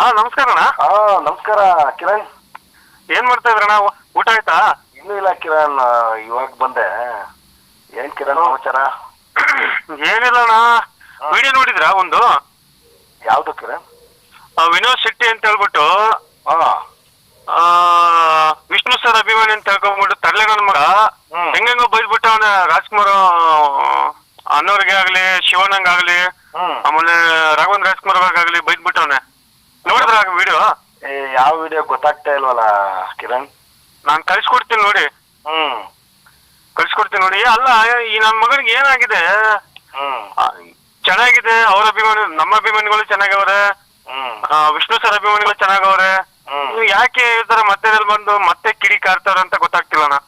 ಹಾ ನಮಸ್ಕಾರ ಅಣ್ಣ ಹಾ ನಮಸ್ಕಾರ ಕಿರಣ್. ಏನ್ ಮಾಡ್ತಾ ಇದ್ರಣ್ಣ? ಊಟ ಆಯ್ತಾ? ಇನ್ನೂ ಇಲ್ಲ ಕಿರಣ್ ಇವಾಗ ಬಂದೆ. ಏನ್ ಕಿರಣ್ ಸಮಾಚಾರ? ಏನಿಲ್ಲ ಅಣ್ಣ ವಿಡಿಯೋ ನೋಡಿದ್ರಾ ಒಂದು? ಯಾವ್ದು ಕಿರಣ್? ಆ, ವಿನೋದ್ ಶೆಟ್ಟಿ ಅಂತ ಹೇಳ್ಬಿಟ್ಟು. ಹಾ. ಆ, ವಿಷ್ಣು ಸರ್ ಅಭಿಮಾನಿ ಅಂತ ಹೇಳ್ಕೊಂಡ್ಬಿಟ್ಟು ತರ್ಲೆ ನನ್ನ ಮಗ. ಹ್ಮ್. ಹೆಂಗೆಂಗೋ ಬೈದ್ಬಿಟ್ಟು ಅವನ ರಾಜ್ಕುಮಾರ್ ಅನ್ನೋರ್ಗೆ ಆಗ್ಲಿ ಶಿವಣ್ಣಂಗಾಗ್ಲಿ ಹ್ಮ್. ಆಮೇಲೆ ರಾಘವೇಂದ್ರ ರಾಜ್ಕುಮಾರ್ ಅವ್ರಿಗಾಗ್ಲಿ ಬೈದ್ಬಿಟ್ಟವನೆ ನೋಡಿದ್ರ ವಿಡಿಯೋ ಏ, ಯಾವ ವಿಡಿಯೋ ಗೊತ್ತಾಗ್ತಾ ಇಲ್ವಲ್ಲ ಕಿರಣ್? ನಾನ್ ಕಳ್ಸಿಕೊಡ್ತೀನಿ ನೋಡಿ. ಹ್ಮ್. ಕಳ್ಸಿಕೊಡ್ತೀನಿ ನೋಡಿ. ಅಲ್ಲ ಈ ನನ್ನ ಮಗನಿಗೆ ಏನಾಗಿದೆ? ಹ್ಮ್. ಚೆನ್ನಾಗಿದೆ ಅವ್ರ ಅಭಿಮಾನಿ ನಮ್ಮ ಅಭಿಮಾನಿಗಳು ಚೆನ್ನಾಗವ್ರೆ. ಆ, ವಿಷ್ಣು ಸರ್ ಅಭಿಮಾನಿಗಳು ಚೆನ್ನಾಗವ್ರೆ. ಹ್ಮ್. ಯಾಕೆ ಈ ತರ ಮತ್ತೆ ಬಂದು ಮತ್ತೆ ಕಿಡಿ ಕಾರ್ತಾರ ಅಂತ ಗೊತ್ತಾಗ್ತಿಲ್ಲ ಅಣ್ಣ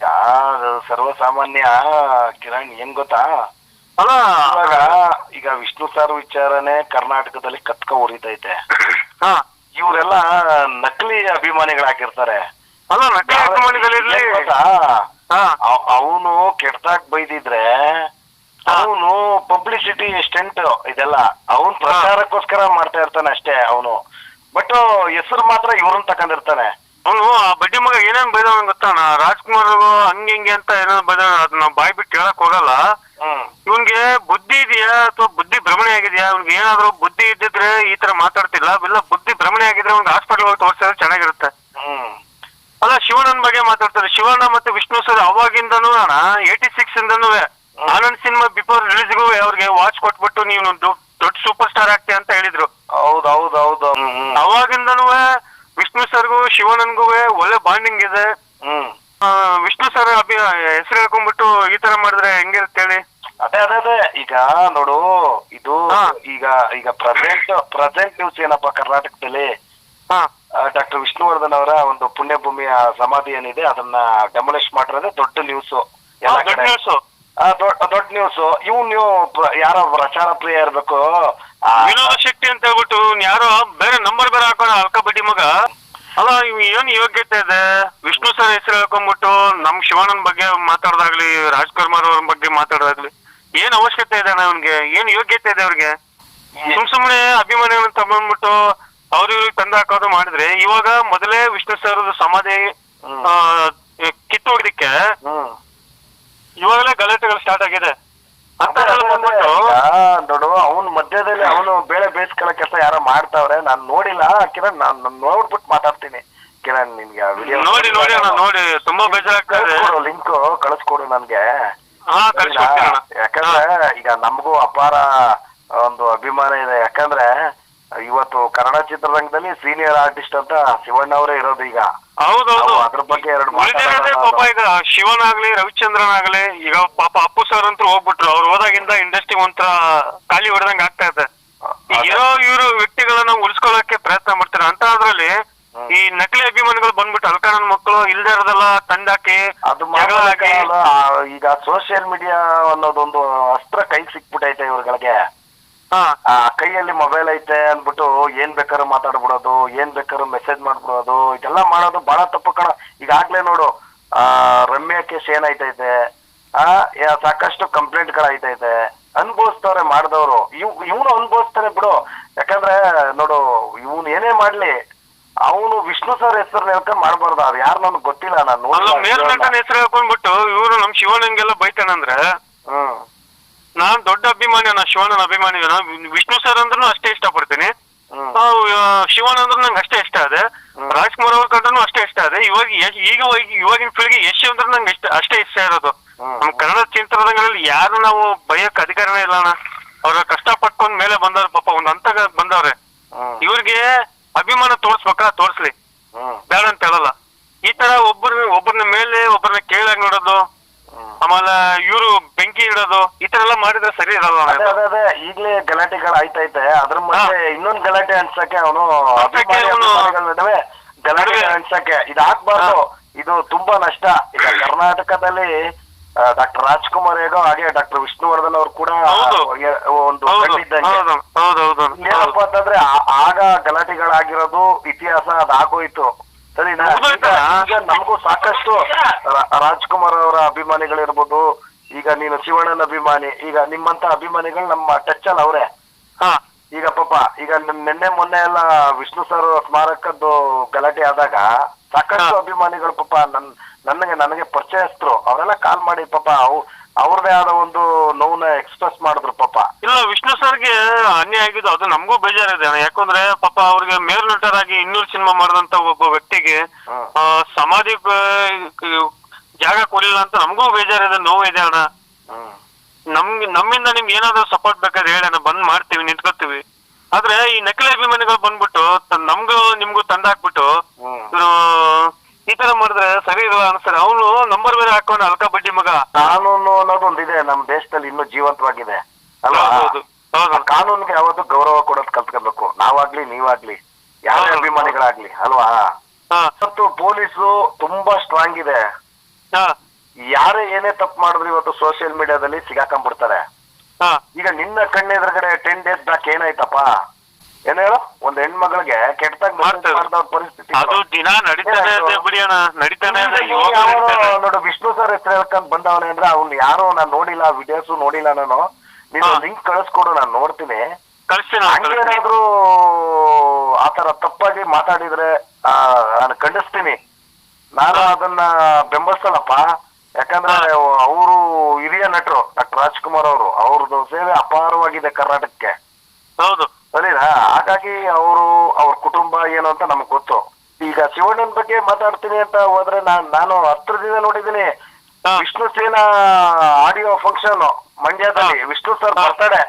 ಯಾರು ಸರ್ವಸಾಮಾನ್ಯ ಕಿರಣ್ ಏನ್ ಗೊತ್ತಾ? ಅಲ್ಲ ಇವಾಗ ಈಗ ವಿಷ್ಣು ಸರ್ ವಿಚಾರನೆ ಕರ್ನಾಟಕದಲ್ಲಿ ಕತ್ಕ ಉರಿತೈತೆ. ಹಾ. ಇವರೆಲ್ಲ ನಕಲಿ ಅಭಿಮಾನಿಗಳಾಗಿರ್ತಾರೆ ಅಲ್ಲ ನಕಲಿ ಅಭಿಮಾನಿಗಳಿರ್ಲಿ ಅವನು ಕೆಟ್ಟದಾಗ್ ಬೈದಿದ್ರೆ ಅವನು ಪಬ್ಲಿಸಿಟಿ ಸ್ಟೆಂಟ್ ಇದೆಲ್ಲ. ಅವನ್ ಪ್ರಚಾರಕ್ಕೋಸ್ಕರ ಮಾಡ್ತಾ ಇರ್ತಾನೆ ಅಷ್ಟೇ ಅವನು. ಬಟ್ ಹೆಸರು ಮಾತ್ರ ಇವ್ರನ್ನ ತಕೊಂಡಿರ್ತಾನೆ. ಅವನು ಆ ಬಡ್ಡಿ ಮಗ ಏನೇನ್ ಬೈದವ್ ಗೊತ್ತಾನ ರಾಜ್ಕುಮಾರ್ ಹಂಗೆ ಹಿಂಗೆ ಅಂತ ಏನೋ ಬೈದ ಅದನ್ನ ಬಾಯ್ ಬಿಟ್ಟು ಹೇಳಕ್ ಹೋಗಲ್ಲ. ಇವನ್ಗೆ ಇವ್ನ್ಗೆ ಬುದ್ಧಿ ಇದೆಯಾ ಅಥವಾ ಬುದ್ಧಿ ಭ್ರಮಣೆ ಆಗಿದೆಯಾ? ಅವ್ನಿಗೆ ಏನಾದ್ರು ಬುದ್ಧಿ ಇದ್ದಿದ್ರೆ ಈ ತರ ಮಾತಾಡ್ತಿಲ್ಲ ಇಲ್ಲ ಬುದ್ಧಿ ಭ್ರಮಣೆ ಆಗಿದ್ರೆ ಒಂದು ಹಾಸ್ಪಿಟಲ್ ಹೋಗಿ ತೋರಿಸಿದ್ರೆ ಚೆನ್ನಾಗಿರುತ್ತೆ. ಹ್ಮ್. ಅಲ್ಲ ಶಿವಣ್ಣನ ಬಗ್ಗೆ ಮಾತಾಡ್ತಾರೆ. ಶಿವಣ್ಣ ಮತ್ತೆ ವಿಷ್ಣು ಸರ್ ಅವಾಗಿಂದನು ಅಣ್ಣ ಏಟಿ ಸಿಕ್ಸ್ ಇಂದನೂ ಆನಂದ್ ಸಿನಿಮಾ ಬಿಫೋರ್ ರಿಲೀಸ್ಗೂ ಅವ್ರಿಗೆ ವಾಚ್ ಕೊಟ್ಬಿಟ್ಟು ನೀವು ದೊಡ್ಡ ಸೂಪರ್ ಸ್ಟಾರ್ ಆಗ್ತಿ ಅಂತ ಹೇಳಿದ್ರು. ಹೌದ್ ಹೌದ್ ಹೌದು. ಅವಾಗಿಂದನೂ ವಿಷ್ಣು ಸರ್ಗೂ ಶಿವಣ್ಣನ್ಗೂ ಒಳ್ಳೆ ಬಾಂಡಿಂಗ್ ಇದೆ ಹ್ಮ್ ಆ, ವಿಷ್ಣು ಸರ್ ಅಭಿ ಹೆಸರು ಹೇಳ್ಕೊಂಡ್ಬಿಟ್ಟು ಈ ತರ ಮಾಡಿದ್ರೆ ಹೆಂಗಿರುತ್ತೆ ಹೇಳಿ ಅದೇ ಅದೇ ಅದೇ ಈಗ ನೋಡು ಇದು ಹಾ. ಈಗ ಈಗ ಪ್ರೆಸೆಂಟ್ ಪ್ರೆಸೆಂಟ್ ನ್ಯೂಸ್ ಏನಪ್ಪಾ ಕರ್ನಾಟಕದಲ್ಲಿ? ಹಾ. ಡಾಕ್ಟರ್ ವಿಷ್ಣುವರ್ಧನ್ ಅವರ ಒಂದು ಪುಣ್ಯಭೂಮಿಯ ಸಮಾಧಿ ಏನಿದೆ ಅದನ್ನ ಡೆಮೊಲಿಷ್ ಮಾಡಿರೋದೇ ದೊಡ್ಡ ನ್ಯೂಸ್ ಎಲ್ಲ ದೊಡ್ಡ ಕಡೆ. ನ್ಯೂಸ್ ಆ, ದೊಡ್ಡ ದೊಡ್ಡ ನ್ಯೂಸ್ ಇವ್ ನೀವು ಯಾರ ಪ್ರಚಾರ ಪ್ರಿಯ ಇರ್ಬೇಕು ಆ, ವಿನೋದ ಶೆಟ್ಟಿ ಅಂತ ಹೇಳ್ಬಿಟ್ಟು ಇವ್ನ್ ಯಾರೋ ಬೇರೆ ನಂಬರ್ ಬೇರೆ ಹಾಕೋಣ ಅಲ್ಕ ಬಡ್ಡಿ ಮಗ. ಅಲ್ಲ ಇವ್ ಏನ್ ಯೋಗ್ಯತೆ ಇದೆ? ವಿಷ್ಣು ಸರ್ ಹೆಸರು ಹೇಳ್ಕೊಂಡ್ಬಿಟ್ಟು ನಮ್ ಶಿವಾನಂದ್ ಬಗ್ಗೆ ಮಾತಾಡೋದಾಗ್ಲಿ ರಾಜ್ಕುಮಾರ್ ಅವ್ರ ಬಗ್ಗೆ ಮಾತಾಡೋದಾಗ್ಲಿ. ಏನ್ ಅವಶ್ಯಕತೆ ಇದೆ ಅಣ್ಣ ಅವ್ನಿಗೆ? ಏನ್ ಯೋಗ್ಯತೆ ಇದೆ ಅವ್ರಿಗೆ? ಸುಮ್ ಸುಮ್ನೆ ಅಭಿಮಾನಿಗಳನ್ನ ತಗೊಂಡ್ಬಿಟ್ಟು ಅವ್ರ ಇವ್ರಿಗೆ ತಂದು ಹಾಕೋದು ಮಾಡಿದ್ರೆ ಇವಾಗ ಮೊದಲೇ ವಿಷ್ಣು ಸರ್ ಸಮಾಧಿ ಕಿತ್ತು ಹ್ಮ್ ಇವಾಗಲೇ ಗಲಾಟೆಗಳು ಸ್ಟಾರ್ಟ್ ಆಗಿದೆ. ಅಂತ. ಬಂದ್ಬಿಟ್ಟು ನೋಡು ಅವನ್ ಮಧ್ಯದಲ್ಲಿ ಅವನು ಬೇಳೆ ಬೇಯಿಸ್ಕೊಳ್ಳೋ ಕೆಲಸ ಯಾರೋ ಮಾಡ್ತಾವ್ರೆ ನಾನ್ ನೋಡಿಲ್ಲ ಕಿರಣ್ ನಾನ್ ನೋಡ್ಬಿಟ್ಟು ಮಾತಾಡ್ತೀನಿ. ಕಿರಣ್ ನಿನ್ಗೆ ನೋಡಿ ನೋಡಿ ಅಣ್ಣ ನೋಡಿ ತುಂಬಾ ಬೇಜಾರಾಗ್ತಾ ಇದೆ ಕಳಿಸ್ಕೊಡು ಲಿಂಕ್ ಕಳಿಸ್ಕೊಡು ನನ್ಗೆ ಹಾ ಕಳ್ಸಿಕೊಡ್ತೀನಿ ಅಣ್ಣ ಯಾಕಂದ್ರೆ ಈಗ ನಮಗೂ ಅಪಾರ ಒಂದು ಅಭಿಮಾನ ಇದೆ. ಯಾಕಂದ್ರೆ ಇವತ್ತು ಕನ್ನಡ ಚಿತ್ರರಂಗದಲ್ಲಿ ಸೀನಿಯರ್ ಆರ್ಟಿಸ್ಟ್ ಅಂತ ಶಿವಣ್ಣ ಅವರೇ ಇರೋದು ಈಗ. ಹೌದೌದು. ನಾವು ಅದ್ರ ಬಗ್ಗೆ ಎರಡು ಉಳಿದಿರೋದೇ ಪಾಪ ಈಗ ಶಿವನ್ ಆಗ್ಲಿ ರವಿಚಂದ್ರನ್ ಆಗ್ಲಿ ಈಗ ಪಾಪ ಅಪ್ಪು ಸರ್ ಅಂತೂ ಹೋಗ್ಬಿಟ್ರು. ಅವ್ರು ಹೋದಾಗಿಂದ ಇಂಡಸ್ಟ್ರಿ ಒಂಥರ ಖಾಲಿ ಹೊಡೆದಂಗ ಆಗ್ತಾ ಇದೆ. ಈಗ ಇರೋ ಇವರು ವ್ಯಕ್ತಿಗಳನ್ನ ಉಳಿಸ್ಕೊಳ್ಳೋಕೆ ಪ್ರಯತ್ನ ಮಾಡ್ತಾರೆ. ಅಂತ ಅದ್ರಲ್ಲಿ. ಈ ನಕಲಿ ಅಭಿಮಾನಿಗಳು ಬಂದ್ಬಿಟ್ಟು ಅಲ್ಕಾನನ್ ಮಕ್ಕಳು ಇಲ್ದೇ ಇರೋದಲ್ಲ ತಂದಾಕಿ ಅದು ಜಗಳ ಹಾಕಿ. ಮಾತಾಡಲ್ಲ ಈಗ ಸೋಷಿಯಲ್ ಮೀಡಿಯಾ ಅನ್ನೋದೊಂದು ಅಸ್ತ್ರ ಕೈ ಸಿಕ್ಬಿಟ್ಟೈತೆ ಇವ್ರಗಳಿಗೆ. ಹಾ. ಆ ಕೈಯಲ್ಲಿ ಮೊಬೈಲ್ ಐತೆ ಅಂದ್ಬಿಟ್ಟು ಏನ್ ಬೇಕಾದ್ರೂ ಮಾತಾಡ್ಬಿಡೋದು ಏನ್ ಬೇಕಾದ್ರೂ ಮೆಸೇಜ್ ಮಾಡ್ಬಿಡೋದು ಇದೆಲ್ಲ ಮಾಡೋದು ಬಹಳ ತಪ್ಪು ಕಣ. ಈಗಾಗ್ಲೇ ನೋಡು ಆ ರಮ್ಯಾ ಕೇಸ್ ಏನಾಯ್ತೈತೆ? ಆ ಯಾ- ಸಾಕಷ್ಟು ಕಂಪ್ಲೇಂಟ್ಗಳಾಯ್ತೈತೆ ಅನ್ಭವಿಸ್ತವ್ರೆ ಮಾಡಿದವರು. ಇವ್ ಇವನು ಅನ್ಭವಿಸ್ತಾರೆ ಬಿಡು. ಯಾಕಂದ್ರೆ ನೋಡು ಇವನು ಏನೇ ಮಾಡ್ಲಿ ಅವನು ವಿಷ್ಣು ಸರ್ ಹೆಸರು ಹೇಳ್ಕೊಂಡ್ ಮಾಡ್ಬಾರ್ದು. ಅದು ಯಾರು ನನ್ಗೆ ಗೊತ್ತಿಲ್ಲ. ನಾನು ಅಲ್ಲ ಮೇಲ್ನಟನ ಹೆಸರು ಹೇಳ್ಕೊಂಡ್ಬಿಟ್ಟು ಇವರು ನಮ್ ಶಿವಣ್ಣಂಗೆಲ್ಲ ಬೈತಾನಂದ್ರೆ ಹ್ಮ್. ನಾನ್ ದೊಡ್ಡ ಅಭಿಮಾನಿ ನಾ ಶಿವಣ್ಣನ ಅಭಿಮಾನಿ ನಾನ್ ವಿಷ್ಣು ಸರ್ ಅಂದ್ರೂ ಅಷ್ಟೇ ಇಷ್ಟ ಪಡ್ತೀನಿ ಶಿವಣ್ಣ ಅಂದ್ರೆ ನಂಗೆ ಅಷ್ಟೇ ಇಷ್ಟ ಹ್ಮ್. ರಾಜ್ಕುಮಾರ್ ಅವ್ರ ಕಂಡ್ರು ಅಷ್ಟೇ ಇಷ್ಟ ಇದೆ ಇವಾಗ ಯಶ್- ಈಗ ಹೋಗಿ- ಇವಾಗಿನ ಪೀಳಿಗೆ ಯಶ್ ಅಂದ್ರೆ ನಂಗೆ ಇಷ್ಟ ಅಷ್ಟೇ ಇಷ್ಟ ಇರೋದು. ಹ್ಮ್. ನಮ್ ಕನ್ನಡ ಚಿತ್ರರಂಗದಲ್ಲಿ ಯಾರು ನಾವು ಬಯಕ್ ಅಧಿಕಾರನೇ ಇಲ್ಲ ಅಣ್ಣ. ಅವ್ರ ಕಷ್ಟ ಪಟ್ಕೊಂಡ್ ಮೇಲೆ ಬಂದವ್ರು ಪಾಪ ಒಂದ್ ಹಂತ ಬಂದವ್ರೆ ಹ್ಮ್ ಇವ್ರಿಗೆ ಅಭಿಮಾನ ತೋರ್ಸ್ಬೇಕಾ ತೋರ್ಸ್ಲಿ. ಬೇಡ ಅಂತ ಹೇಳಲ್ಲ. ಈ ತರ ಒಬ್ಬರ ಒಬ್ಬರನ್ನ ಮೇಲೆ ಒಬ್ಬರನ್ನ ಕೇಳಾಗ್ ನೋಡೋದು ಆಮೇಲೆ ಇವರು ಬೆಂಕಿ ಇಡೋದು ಈ ತರ ಎಲ್ಲ ಮಾಡಿದ್ರೆ ಸರಿ ಇರಲ್ಲ ಈಗಲೇ ಅದೇ ಇದು. ಅದೇ ಅದೇ ಈಗ್ಲೇ ಗಲಾಟೆಗಳು ಆಯ್ತೈತೆ ಅದ್ರ ಮಧ್ಯೆ ಇನ್ನೊಂದ್ ಗಲಾಟೆ ಅನ್ಸಕ್ಕೆ ಅವನು ನಡುವೆ ಗಲಾಟೆ. ಅನ್ಸಕ್ಕೆ ಇದಾಗ್ಬಾರ್ದು. ಇದು ತುಂಬಾ ನಷ್ಟ. ಈಗ ಕರ್ನಾಟಕದಲ್ಲಿ ಡಾಕ್ಟರ್ ರಾಜ್ಕುಮಾರ್ ಹೇಗೋ ಹಾಗೆ ಡಾಕ್ಟರ್ ವಿಷ್ಣುವರ್ಧನ್ ಅವ್ರು ಕೂಡ ಒಂದು ಏನಪ್ಪಾ ಅಂತಂದ್ರೆ ಆಗ ಗಲಾಟೆಗಳಾಗಿರೋದು ಇತಿಹಾಸ ಅದಾಗೋಯ್ತು. ಸರಿನಾ? ಈಗ- ನಮಗೂ ಸಾಕಷ್ಟು ರಾಜ್ಕುಮಾರ್ ಅವರ ಅಭಿಮಾನಿಗಳಿರ್ಬೋದು ಈಗ ನೀನು ಶಿವಣ್ಣನ ಅಭಿಮಾನಿ ಈಗ ನಿಮ್ಮಂತ ಅಭಿಮಾನಿಗಳು ನಮ್ಮ ಟಚ್ ಅಲ್ಲಿ ಅವ್ರೆ. ಹಾ. ಈಗ ಪಾಪ ಈಗ ನಿನ್ನೆ ಮೊನ್ನೆ ಎಲ್ಲ ವಿಷ್ಣು ಸರ್ ಸ್ಮಾರಕದ್ದು ಗಲಾಟೆ ಆದಾಗ ಸಾಕಷ್ಟು. ಅಭಿಮಾನಿಗಳು ಪಾಪ ನನ್ ನನಗೆ ನನಗೆ ಪರಿಚಯಸ್ಥರು ಅವರೆಲ್ಲ ಕಾಲ್ ಮಾಡಿ ಪಾಪ ಅವು ಅವ್ರದೇ ಆದ ಒಂದು ನೋವನ್ನ ಎಕ್ಸ್ಪ್ರೆಸ್ ಮಾಡಿದ್ರು ಪಾಪ. ಇಲ್ಲ ವಿಷ್ಣು ಸರ್ಗೆ ಅನ್ಯಾಯ ಆಗಿದ್ದು ಅದು ನಮಗೂ ಬೇಜಾರಿದೆ. ಅಣ್ಣ. ಯಾಕಂದ್ರೆ ಪಾಪ ಅವ್ರಿಗೆ ಮೇಲ್ನಟರಾಗಿ ಇನ್ನೂರು ಸಿನಿಮಾ ಮಾಡಿದಂತ ಒಬ್ಬ ವ್ಯಕ್ತಿಗೆ ಸಮಾಧಿ ಜಾಗ ಕೊಡ್ಲಿಲ್ಲ ಅಂತ ನಮಗೂ ಬೇಜಾರಿದೆ. ನೋವಿದೆ ಅಣ್ಣ. ನಮ್ಗೆ ನಮ್ಮಿಂದ ನಿಮ್ಗೆ ಏನಾದ್ರು ಸಪೋರ್ಟ್ ಬೇಕಾದ್ರೆ ಹೇಳಣ್ಣ ಬಂದ್ ಮಾಡ್ತೀವಿ ನಿಂತ್ಕೋತೀವಿ. ಆದ್ರೆ ಈ ನಕಲಿ ಅಭಿಮಾನಿಗಳು ಬಂದ್ಬಿಟ್ಟು ತ- ನಮ್ಗೂ ನಿಮ್ಗೂ ತಂಡ ಹಾಕ್ಬಿಟ್ಟು ಇವ್ರು ಈ ತರ ಮಾಡಿದ್ರೆ ಸರಿ ಇರಲ್ಲ ಅನ್ಸ್ತಾರೆ. ಅವನು ನಂಬರ್ ಬೇರೆ ಹಾಕೊಂಡು ಅಲ್ಕ ಬಡ್ಡಿ ಮಗ? ಕಾನೂನು ಅನ್ನೋದು ಇದೆ ನಮ್ಮ ದೇಶದಲ್ಲಿ ಇನ್ನೂ ಜೀವಂತವಾಗಿದೆ. ಅಲ್ವಾ? ಹೌದು ಕಾನೂನಿಗೆ ಯಾವತ್ತು ಗೌರವ ಕೊಡೋದು ಕಲ್ತ್ಕೊಬೇಕು ನಾವಾಗ್ಲಿ ನೀವಾಗ್ಲಿ ಯಾರೇ ಹೌದು. ಅಭಿಮಾನಿಗಳಾಗ್ಲಿ ಅಲ್ವಾ? ಹಾ. ಇವತ್ತು ಪೊಲೀಸು ತುಂಬಾ ಸ್ಟ್ರಾಂಗ್ ಇದೆ. ಹಾ. ಯಾರೇ ಏನೇ ತಪ್ಪು ಮಾಡಿದ್ರು ಇವತ್ತು ಸೋಷಿಯಲ್ ಮೀಡಿಯಾದಲ್ಲಿ ಸಿಗಾಕೊಂಡ್ಬಿಡ್ತಾರೆ. ಈಗ ನಿನ್ನ ಕಣ್ಣೆದುರುಗಡೆ ಟೆನ್ ಡೇಸ್ ಬ್ಯಾಕ್ ಏನಾಯ್ತಪ್ಪ? ಏನ್ ಹೇಳು? ಒಂದ್ ಹೆಣ್ಮಗಳಿಗೆ ಕೆಟ್ಟದಾಗ ಪರಿಸ್ಥಿತಿ ಅದು ದಿನ ನಡೀತಾನೆ ಇದೆ ಬಿಡಿ ಅಣ್ಣ. ನಡೀತಾನೆ ಇದೆ ಈಗ ಇವಾಗ ಯಾವನೋ ನೋಡು ವಿಷ್ಣು ಸರ್ ಹೆಸರು ಹೇಳ್ಕೊಂಡ್ ಬಂದವನೇ ಅಂದ್ರೆ ಅವ್ನು ಯಾರೋ? ನಾನ್ ನೋಡಿಲ್ಲ ವಿಡಿಯೋಸ್ ನೋಡಿಲ್ಲ ನಾನು. ನೀನು ಹಾ. ಲಿಂಕ್ ಕಳಿಸ್ಕೊಡು ನಾನು ನೋಡ್ತೀನಿ. ಕಳಿಸ್ತೀನಿ ಅಣ್ಣ, ಕಳಿಸ್ತೀನಿ. ಹಂಗೇನಾದ್ರೂ ಆತರ ತಪ್ಪಾಗಿ ಮಾತಾಡಿದ್ರೆ ಆ, ನಾನು ಖಂಡಿಸ್ತೀನಿ. ನಾನು ಅದನ್ನ ಬೆಂಬಲಿಸಲ್ಲಪ್ಪ. ಯಾಕಂದ್ರೆ ಅವರು ಹಿರಿಯ ನಟರು ಡಾಕ್ಟರ್ ರಾಜ್ಕುಮಾರ್ ಅವರು. ಸೇವೆ ಅಪಾರವಾಗಿದೆ ಕರ್ನಾಟಕಕ್ಕೆ. ಹೌದು. ಸರಿನಾ ಹಾಗಾಗಿ ಅವರು ಅವ್ರ ಕುಟುಂಬ ಏನು ಅಂತ ನಮ್ಗೆ ಗೊತ್ತು. ಈಗ ಶಿವಣ್ಣನ ಬಗ್ಗೆ ಮಾತಾಡ್ತೀನಿ ಅಂತ ಹೋದ್ರೆ ನಾನ್ ನಾನು ಹತ್ರದಿಂದ ನೋಡಿದ್ದೀನಿ ಹಾ. ವಿಷ್ಣು ಸೇನಾ ಆಡಿಯೋ ಫಂಕ್ಷನ್ ಮಂಡ್ಯದಲ್ಲಿ. ವಿಷ್ಣು ಸರ್. ಬರ್ತಾಡೆ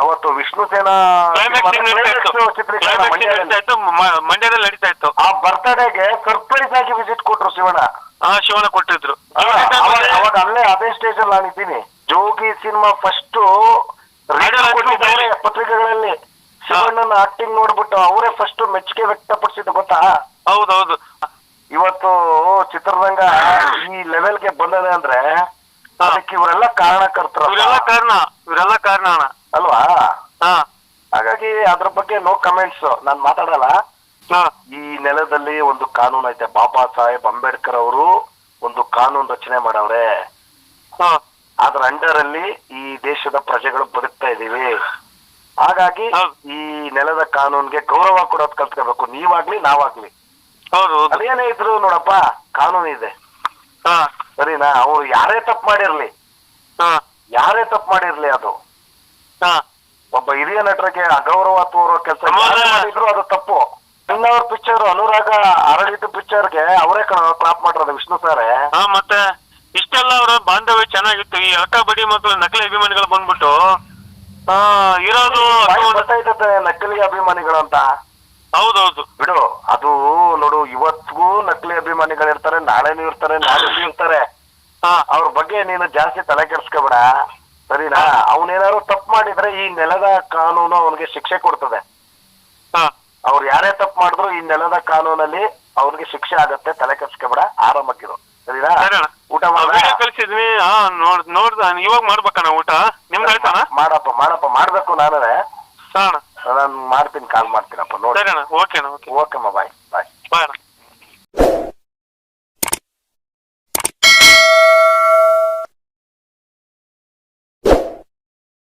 ಅವತ್ತು ವಿಷ್ಣು ಸೇನಾ ಚಿತ್ರೀಕರಣ ಮಂಡ್ಯದಲ್ಲಿ. ನಡೀತಾ ಇತ್ತು. ಆ ಬರ್ತ್ಡೇಗೆ ಸರ್ಪ್ರೈಸ್ ಆಗಿ ವಿಸಿಟ್ ಕೊಟ್ರು ಶಿವಣ್ಣ. ಶಿವನ ಕೊಟ್ಟಿದ್ರು. ಅವಾಗ ಅಲ್ಲೇ ಅದೇ ಸ್ಟೇಜ್ ಅಲ್ಲಿ ನಾನಿದ್ದೀನಿ. ಜೋಗಿ ಸಿನಿಮಾ ಫಸ್ಟ್ ಫಸ್ಟ್ ಮೆಚ್ಚುಗೆ ವ್ಯಕ್ತಪಡಿಸಿದ್ದು ಗೊತ್ತಾ? ಹೌದೌದು. ಇವತ್ತು ಚಿತ್ರರಂಗ ಈ ಲೆವೆಲ್ಗೆ ಬಂದದೆ ಅಂದ್ರೆ. ಅದಕ್ಕೆ ಇವರೆಲ್ಲ ಕಾರಣಕರ್ತರು ಇವರೆಲ್ಲ ಕಾರಣ ಇವರೆಲ್ಲ ಕಾರಣ ಅಣ್ಣ. ಅಲ್ವಾ? ಹಾಗಾಗಿ ಅದ್ರ ಬಗ್ಗೆ ನೋ ಕಮೆಂಟ್ಸ್ ನಾನು ಮಾತಾಡಲ್ಲ. ಈ ನೆಲದಲ್ಲಿ ಒಂದು ಕಾನೂನು ಐತೆ. ಬಾಬಾ ಸಾಹೇಬ್ ಅಂಬೇಡ್ಕರ್ ಅವರು ಒಂದು ಕಾನೂನು ರಚನೆ ಮಾಡವ್ರೆ. ಅದ್ರ ಅಂಡರ್ ಅಲ್ಲಿ ಈ ದೇಶದ ಪ್ರಜೆಗಳು ಬದುಕ್ತಾ ಇದೀವಿ ಹಾಗಾಗಿ ಈ ನೆಲದ ಕಾನೂನ್ಗೆ ಗೌರವ ಕೊಡೋದ್ ಕಲ್ತ್ಕೋಬೇಕು. ನೀವಾಗ್ಲಿ ನಾವಾಗ್ಲಿ. ಹೌದು ಹೌದು. ಅದೇನೇ ಇದ್ರು ನೋಡಪ್ಪ ಕಾನೂನು ಇದೆ. ಹಾ. ಸರಿನಾ? ಅವ್ರು ಯಾರೇ ತಪ್ಪು ಮಾಡಿರ್ಲಿ. ಹಾ. ಯಾರೇ ತಪ್ಪು ಮಾಡಿರ್ಲಿ ಅದು. ಹಾ. ಒಬ್ಬ ಹಿರಿಯ ನಟರಿಗೆ ಅಗೌರವ ತೋರೋ ಕೆಲಸ ಮಾಡಿದ್ರು ಅದು ತಪ್ಪು. ಇನ್ನವ್ರ ಪಿಕ್ಚರ್ ಅನುರಾಗ ಅರಳಿದ ಪಿಕ್ಚರ್ಗೆ ಅವರೇ ಕ್ರಾಪ್ ಮಾಡಿರೋದು ವಿಷ್ಣು ಸಾರೇ. ಹಾ ಮತ್ತೆ ಇಷ್ಟೆಲ್ಲ ಅವರ ಬಾಂಧವ್ಯ ಚೆನ್ನಾಗಿತ್ತು. ಈ ಅಟ ಬಡಿ ಮಕ್ಕಳು ನಕಲಿ ಅಭಿಮಾನಿಗಳು ಬಂದ್ಬಿಟ್ಟು ಆ ಇರೋದು ಬಾಯಿ ಗೊತ್ತಾಯ್ತದೆ ನಕಲಿ ಅಭಿಮಾನಿಗಳು ಅಂತ ಹೌದೌದು. ಬಿಡು ಅದು ನೋಡು ಇವತ್ತಿಗೂ ನಕಲಿ ಅಭಿಮಾನಿಗಳಿರ್ತಾರೆ ನಾಳೆನೂ ಇರ್ತಾರೆ ನಾಳೆನೂ ಇರ್ತಾರೆ. ಅವ್ರ ಬಗ್ಗೆ ನೀನು ಜಾಸ್ತಿ ತಲೆ ಕೆಡ್ಸ್ಕೊಬೇಡ. ಸರಿನಾ? ಅವನೇನಾದ್ರು ತಪ್ಪು ಮಾಡಿದ್ರೆ ಈ ನೆಲದ ಕಾನೂನು ಅವನಿಗೆ ಶಿಕ್ಷೆ ಕೊಡ್ತದೆ. ಅವ್ರು ಯಾರೇ ತಪ್ಪು ಮಾಡಿದ್ರು ಈ ನೆಲದ ಕಾನೂನಲ್ಲಿ ಅವ್ರಿಗೆ ಶಿಕ್ಷೆ ಆಗತ್ತೆ ತಲೆ ಕೆಡ್ಸ್ಕೊಬೇಡ ಆರಾಮಾಗಿರು. ಸರಿನಾ? ಊಟ ವಿಡಿಯೋ ಹಾ ನೋಡ್ ನೋಡ್ದ. ಇವಾಗ ಮಾಡ್ಬೇಕಣ್ಣ ಊಟ? ನಿಮ್ದು ಆಯ್ತಾನ ಮಾಡಪ್ಪ ಮಾಡಪ್ಪ. ಮಾಡ್ಬೇಕು ನಾನೇ ಹಾ ಅಣ್ಣ. ನಾನು ಮಾಡ್ತೀನಿ ಕಾಲ್ ಮಾಡ್ತೀನಪ್ಪ. ನೋಡಿ. ಸರಿ ಅಣ್ಣ ಓಕೆ ಅಣ್ಣ ಓಕೆ. ಓಕೆಮ್ಮ ಬಾಯ್.